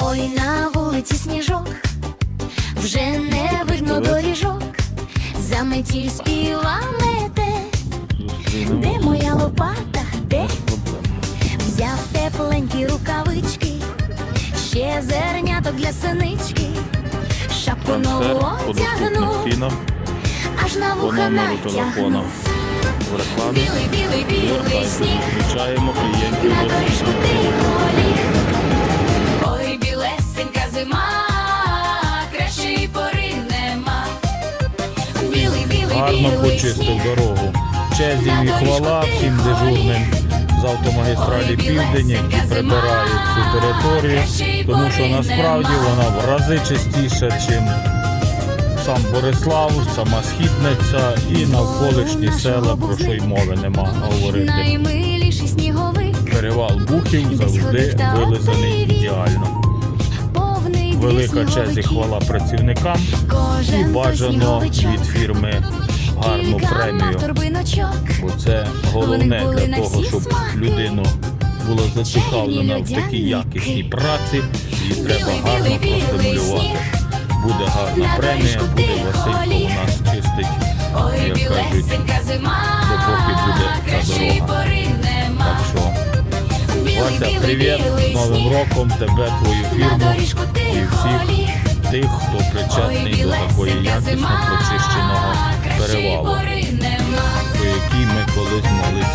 Ой, на вулиці сніжок, вже не видно доріжок, заметіль співа мете, де моя лопата, де? Взяв тепленькі рукавички, ще зерняток для синички, шапку нову одягнув, аж на вуха натягнув. Білий, білий, білий сніг. На до доріжку тихо Гарно почистив дорогу. Чезі і хвала всім дежурним з автомагістралі Південь, які прибирають цю територію, тому що насправді вона в рази чистіша, ніж сам Борислав, сама Східниця і навколишні села, про що й мови нема говорити. Перевал Бухів завжди вилизаний ідеально. Велика честь і хвала працівникам. І бажано від фірми гарну премію. Бо це головне для того, щоб людину було зацікавлено в такій якісній праці, її треба гарно простимулювати. Буде гарна премія, буде Василько у нас чистить, як кажуть. допоки буде ця дорога. Так що, Вася, привіт, з Новим роком, тебе, твою фірму. і всіх тих, хто причетний до такої якісно прочищеного перевалу, по про ми колись могли